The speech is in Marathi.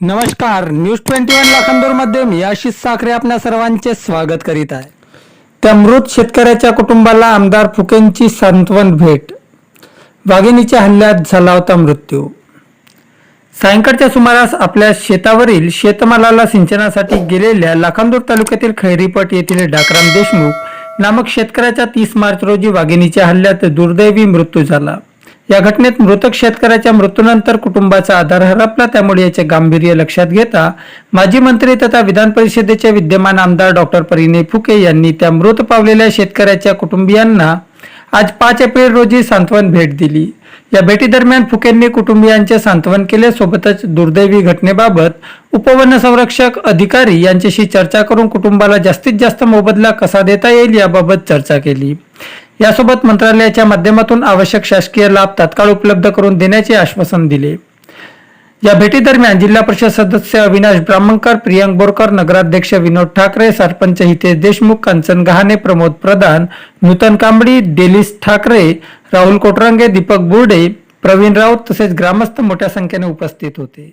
नमस्कार न्यूज ट्वेंटी वन लाखांदूरमध्ये मी आशिष साखरे आपल्या सर्वांचे स्वागत करीत आहे. त्या मृत शेतकऱ्याच्या कुटुंबाला आमदार फुकेंची सांत्वन भेट. वाघिणीच्या हल्ल्यात झाला होता मृत्यू. सायंकाळच्या सुमारास आपल्या शेतावरील शेतमालाला सिंचनासाठी गेलेल्या लाखांदूर तालुक्यातील खैरीपट येथील डाकराम देशमुख नामक शेतकऱ्याच्या तीस मार्च रोजी वाघिणीच्या हल्ल्यात दुर्दैवी मृत्यू झाला. या घटनेत मृतक शेतकऱ्याच्या मृत्यूनंतर कुटुंबाचा आधार हरपला. त्यामुळे याचे गांभीर्य लक्षात घेता माजी मंत्री तथा विधान परिषदेचे विद्यमान आमदार डॉक्टर परिणय फुके यांनी त्या मृत पावलेल्या शेतकऱ्याच्या कुटुंबियांना आज पाच एप्रिल रोजी सांत्वन भेट दिली. या भेटीदरम्यान फुकेंनी कुटुंबियांचे सांत्वन केले. सोबतच दुर्दैवी घटनेबाबत उपवन संरक्षक अधिकारी यांच्याशी चर्चा करून कुटुंबाला जास्तीत जास्त मोबदला कसा देता येईल याबाबत चर्चा केली. यासोबत मंत्रालयाच्या माध्यमातून आवश्यक शासकीय लाभ तात्काळ उपलब्ध करून देण्याचे आश्वासन दिले. या भेटीदरम्यान जिल्हा परिषद सदस्य अविनाश ब्राह्मणकर प्रियांक बोरकर नगराध्यक्ष विनोद ठाकरे सरपंच हितेश देशमुख कंचन गहाणे प्रमोद प्रधान नूतन कांबडी डेलिस ठाकरे राहुल कोटरंगे दीपक बुर्डे प्रवीण राऊत तसेच ग्रामस्थ मोठ्या संख्येने उपस्थित होते.